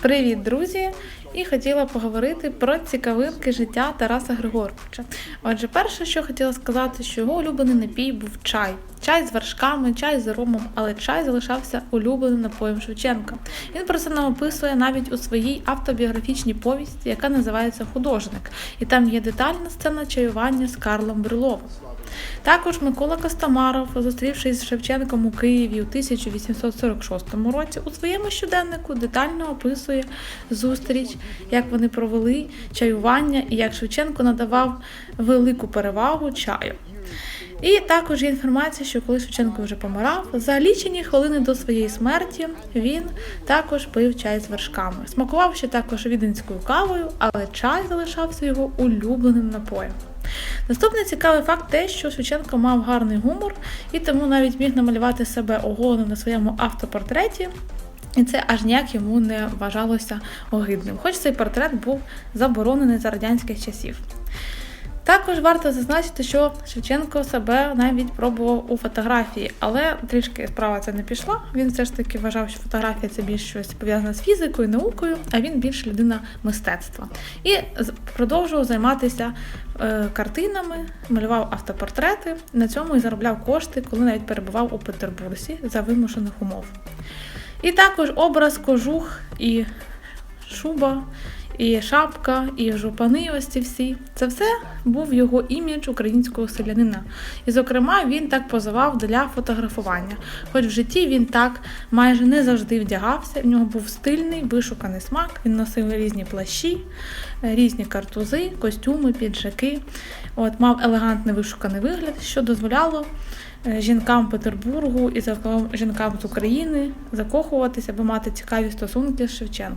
Привіт, друзі! І хотіла поговорити про цікавинки життя Тараса Григоровича. Отже, перше, що хотіла сказати, що його улюблений напій був чай. Чай з вершками, чай з ромом, але чай залишався улюбленим напоєм Шевченка. Він про це нам описує навіть у своїй автобіографічній повісті, яка називається Художник, і там є детальна сцена чаювання з Карлом Брюловим. Також Микола Костомаров, зустрівшись з Шевченком у Києві у 1846 році, у своєму щоденнику детально описує зустріч, як вони провели чаювання і як Шевченко надавав велику перевагу чаю. І також є інформація, що коли Шевченко вже помирав, за лічені хвилини до своєї смерті він також пив чай з вершками. Смакував ще також віденською кавою, але чай залишався його улюбленим напоєм. Наступний цікавий факт те, що Шевченко мав гарний гумор і тому навіть міг намалювати себе оголеним на своєму автопортреті. І це аж ніяк йому не вважалося огидним, хоч цей портрет був заборонений за радянських часів. Також варто зазначити, що Шевченко себе навіть пробував у фотографії, але трішки справа це не пішла. Він все ж таки вважав, що фотографія це більш щось пов'язане з фізикою, наукою, а він більш людина мистецтва. І продовжував займатися е, картинами, малював автопортрети. На цьому і заробляв кошти, коли навіть перебував у Петербурзі за вимушених умов. І також образ кожух і шуба, і шапка, і жупани, ось ці всі. Це все був його імідж українського селянина. І, зокрема, він так позував для фотографування. Хоч в житті він так майже не завжди вдягався. В нього був стильний, вишуканий смак. Він носив різні плащі, е, різні картузи, костюми, піджаки. От мав елегантний вишуканий вигляд, що дозволяло е, жінкам Петербургу і жінкам з України закохуватися або мати цікаві стосунки з Шевченком.